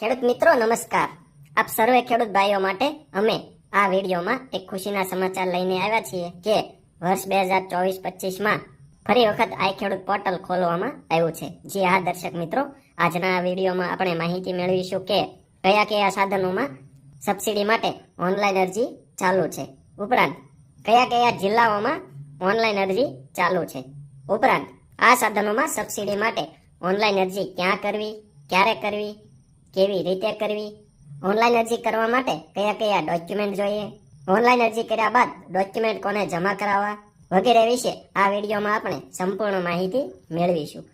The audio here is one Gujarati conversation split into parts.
ખેડૂત મિત્રો, નમસ્કાર. આપ સર્વે ખેડૂત ભાઈઓ માટે અમે આ વિડીયોમાં એક ખુશીના સમાચાર લઈને આવ્યા છીએ કે વર્ષ બે હજાર ચોવીસ પચીસમાં ફરી વખત આઈ ખેડૂત પોર્ટલ ખોલવામાં આવ્યું છે. જી આ દર્શક મિત્રો, આજના આ વિડીયોમાં આપણે માહિતી મેળવીશું કે કયા કયા સાધનોમાં સબસિડી માટે ઓનલાઈન અરજી ચાલુ છે. ઉપરાંત કયા કયા જિલ્લાઓમાં ઓનલાઈન અરજી ચાલુ છે. ઉપરાંત આ સાધનોમાં સબસિડી માટે ઓનલાઈન અરજી ક્યાં કરવી, ક્યારે કરવી કેવી રીતે કરવી? ઓનલાઈન અરજી કરવા માટે કયા કયા ડોક્યુમેન્ટ જોઈએ? ઓનલાઈન અરજી કર્યા બાદ ડોક્યુમેન્ટ કોને જમા કરાવવા? વગેરે વિશે આ વિડીયોમાં આપણે સંપૂર્ણ માહિતી મેળવીશું.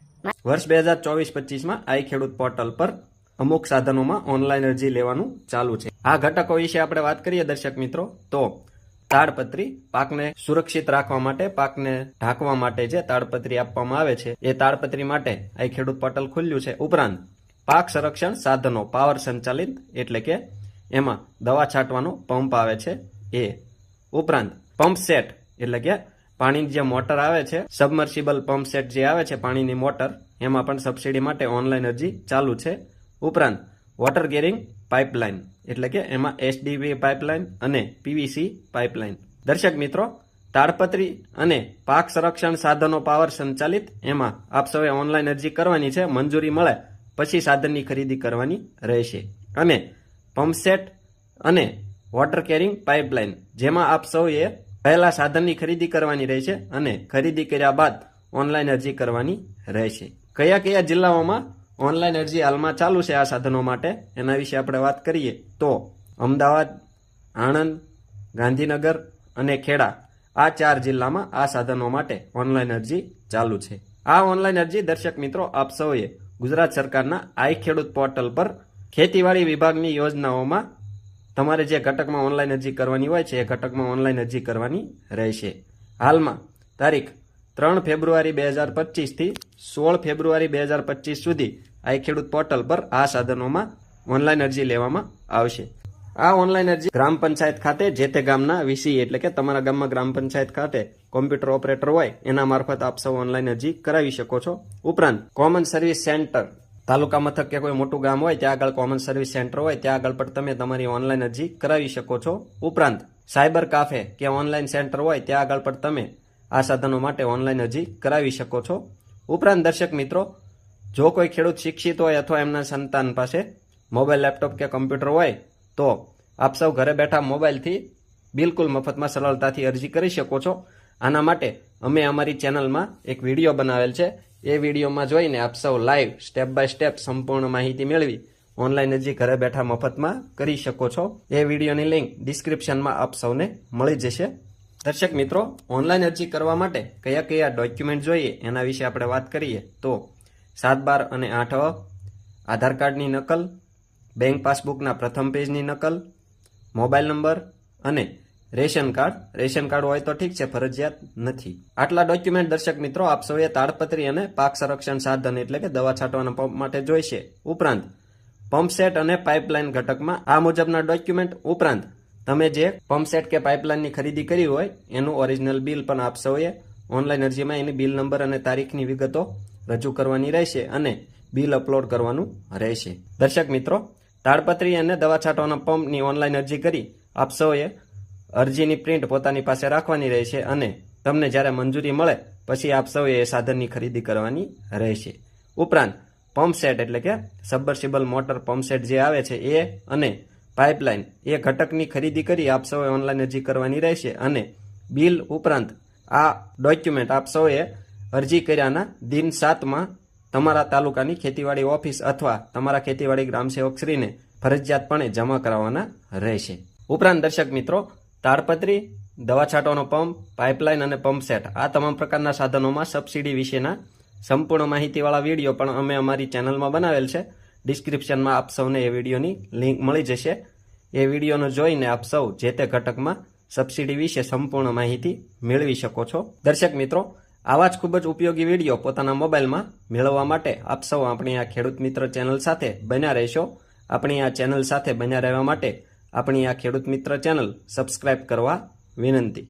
વર્ષ બે હજાર ચોવીસ પચીસમાં આઈ ખેડૂત પોર્ટલ પર અમુક સાધનોમાં ઓનલાઈન અરજી લેવાનું ચાલુ છે. આ ઘટકો વિશે આપણે વાત કરીએ દર્શક મિત્રો, તો તાડપત્રી પાકને સુરક્ષિત રાખવા માટે, પાકને ઢાંકવા માટે જે તાડપત્રી આપવામાં આવે છે, એ તાડપત્રી માટે આઈ ખેડૂત પોર્ટલ ખુલ્યું છે. ઉપરાંત પાક સંરક્ષણ સાધનો પાવર સંચાલિત એટલે કે એમાં દવા છાંટવાનો પંપ આવે છે એ. ઉપરાંત પંપ સેટ એટલે કે પાણીની જે મોટર આવે છે સબમર્સિબલ પંપ સેટ જે આવે છે પાણીની મોટર, એમાં પણ સબસિડી માટે ઓનલાઈન અરજી ચાલુ છે. ઉપરાંત વોટર ગેરિંગ પાઇપલાઇન એટલે કે એમાં એસડીવી પાઇપલાઇન અને પીવીસી પાઇપલાઇન દર્શક મિત્રો, તાડપત્રી અને પાક સંરક્ષણ સાધનો પાવર સંચાલિત એમાં આપ સૌએ ઓનલાઈન અરજી કરવાની છે. મંજૂરી મળે પછી સાધનની ખરીદી કરવાની રહેશે. અને પંપસેટ અને વોટર કેરિંગ પાઇપલાઇન જેમાં આપ સૌએ પહેલા સાધનની ખરીદી કરવાની રહેશે અને ખરીદી કર્યા બાદ ઓનલાઈન અરજી કરવાની રહેશે. કયા કયા જિલ્લાઓમાં ઓનલાઈન અરજી હાલમાં ચાલુ છે આ સાધનો માટે? એના વિશે આપણે વાત કરીએ તો અમદાવાદ, આણંદ, ગાંધીનગર અને ખેડા. આ ચાર જિલ્લામાં આ સાધનો માટે ઓનલાઈન અરજી ચાલુ છે. આ ઓનલાઈન અરજી દર્શક મિત્રો આપ સૌએ ગુજરાત સરકારના આઈ ખેડૂત પોર્ટલ પર ખેતીવાડી વિભાગની યોજનાઓમાં તમારે જે ઘટકમાં ઓનલાઈન અરજી કરવાની હોય છે, એ ઘટકમાં ઓનલાઈન અરજી કરવાની રહેશે. હાલમાં તારીખ ત્રણ ફેબ્રુઆરી બે હજાર પચીસથી સોળ ફેબ્રુઆરી બે હજાર પચીસ સુધી આઈ ખેડૂત પોર્ટલ પર આ સાધનોમાં ઓનલાઈન અરજી લેવામાં આવશે. આ ઓનલાઈન અરજી ગ્રામ પંચાયત ખાતે, જે તે ગામના વીસી એટલે કે તમારા ગામમાં ગ્રામ પંચાયત ખાતે કોમ્પ્યુટર ઓપરેટર હોય, એના મારફત આપ સૌ ઓનલાઈન અરજી કરાવી શકો છો. ઉપરાંત, કોમન સર્વિસ સેન્ટર, તાલુકા મથક કે કોઈ મોટું ગામ હોય, ત્યાં આગળ કોમન સર્વિસ સેન્ટર હોય, ત્યાં આગળ પણ તમે તમારી ઓનલાઈન અરજી કરાવી શકો છો. ઉપરાંત, સાયબર કાફે કે ઓનલાઈન સેન્ટર હોય, ત્યાં આગળ પણ તમે આ સાધનો માટે ઓનલાઈન અરજી કરાવી શકો છો. ઉપરાંત, દર્શક મિત્રો, જો કોઈ ખેડૂત શિક્ષિત હોય અથવા એમના સંતાન પાસે મોબાઈલ, લેપટોપ કે કમ્પ્યુટર હોય તો આપ સૌ ઘરે બેઠા મોબાઈલથી બિલકુલ મફતમાં સરળતાથી અરજી કરી શકો છો. આના માટે અમે અમારી ચેનલમાં એક વીડિયો બનાવેલ છે. એ વિડીયોમાં જોઈને આપ સૌ લાઈવ, સ્ટેપ બાય સ્ટેપ સંપૂર્ણ માહિતી મેળવી ઓનલાઈન અરજી ઘરે બેઠા મફતમાં કરી શકો છો. એ વિડીયોની લિંક ડિસ્ક્રિપ્શનમાં આપ સૌને મળી જશે. દર્શક મિત્રો, ઓનલાઈન અરજી કરવા માટે કયા કયા ડોક્યુમેન્ટ જોઈએ એના વિશે આપણે વાત કરીએ તો સાત બાર અને આઠ આધાર કાર્ડની નકલ બેંક પાસબુકના પ્રથમ પેજની નકલ, મોબાઈલ નંબર અને રેશન કાર્ડ. રેશન કાર્ડ હોય તો ઠીક છે, ફરજિયાત નથી. આટલા ડોક્યુમેન્ટ દર્શક મિત્રો, આપ સૌએ તાડપત્રી અને પાક સંરક્ષણ સાધન એટલે કે દવા છાંટવાના પંપ માટે જોઈશે. ઉપરાંત, પંપ સેટ અને પાઇપલાઇન ઘટકમાં આ મુજબના ડોક્યુમેન્ટ. ઉપરાંત, તમે જે પંપ સેટ કે પાઇપલાઇનની ખરીદી કરી હોય, એનું ઓરિજિનલ બિલ પણ આપ સૌએ ઓનલાઈન અરજીમાં એની બિલ નંબર અને તારીખની વિગતો રજૂ કરવાની રહેશે અને બિલ અપલોડ કરવાનું રહેશે. દર્શક મિત્રો તાડપત્રી અને દવા છાંટવાના પંપની ઓનલાઈન અરજી કરી આપ સૌએ અરજીની પ્રિન્ટ પોતાની પાસે રાખવાની રહેશે અને તમને જ્યારે મંજૂરી મળે પછી આપ સૌએ એ સાધનની ખરીદી કરવાની રહેશે. ઉપરાંત પંપ સેટ એટલે કે સબમર્સિબલ મોટર પંપ સેટ જે આવે છે એ અને પાઇપલાઇન એ ઘટકની ખરીદી કરી આપ સૌએ ઓનલાઈન અરજી કરવાની રહેશે અને બિલ ઉપરાંત આ ડોક્યુમેન્ટ આપ સૌએ અરજી કર્યાના દિન સાતમાં તમારા તાલુકાની ખેતીવાડી ઓફિસ અથવા તમારા ખેતીવાડી ગ્રામસેવકશ્રીને ફરજિયાતપણે જમા કરાવવાના રહેશે. ઉપરાંત દર્શક મિત્રો, તાડપત્રી દવા છાંટવાનો પંપ, પાઇપલાઇન અને પંપ સેટ આ તમામ પ્રકારના સાધનોમાં સબસિડી વિશેના સંપૂર્ણ માહિતીવાળા વીડિયો પણ અમે અમારી ચેનલમાં બનાવેલ છે. ડિસ્ક્રિપ્શનમાં આપ સૌને એ વિડીયોની લિંક મળી જશે. એ વિડીયોનો જોઈને આપ સૌ જે તે ઘટકમાં સબસિડી વિશે સંપૂર્ણ માહિતી મેળવી શકો છો. દર્શક મિત્રો આવા જ ખૂબ જ ઉપયોગી વીડિયો પોતાના મોબાઈલમાં મેળવવા માટે આપ સૌ આપણી આ ખેડૂત મિત્ર ચેનલ સાથે બન્યા રહેશો. આપણી આ ચેનલ સાથે બન્યા રહેવા માટે આપણી આ ખેડૂત મિત્ર ચેનલ સબસ્ક્રાઇબ કરવા વિનંતી.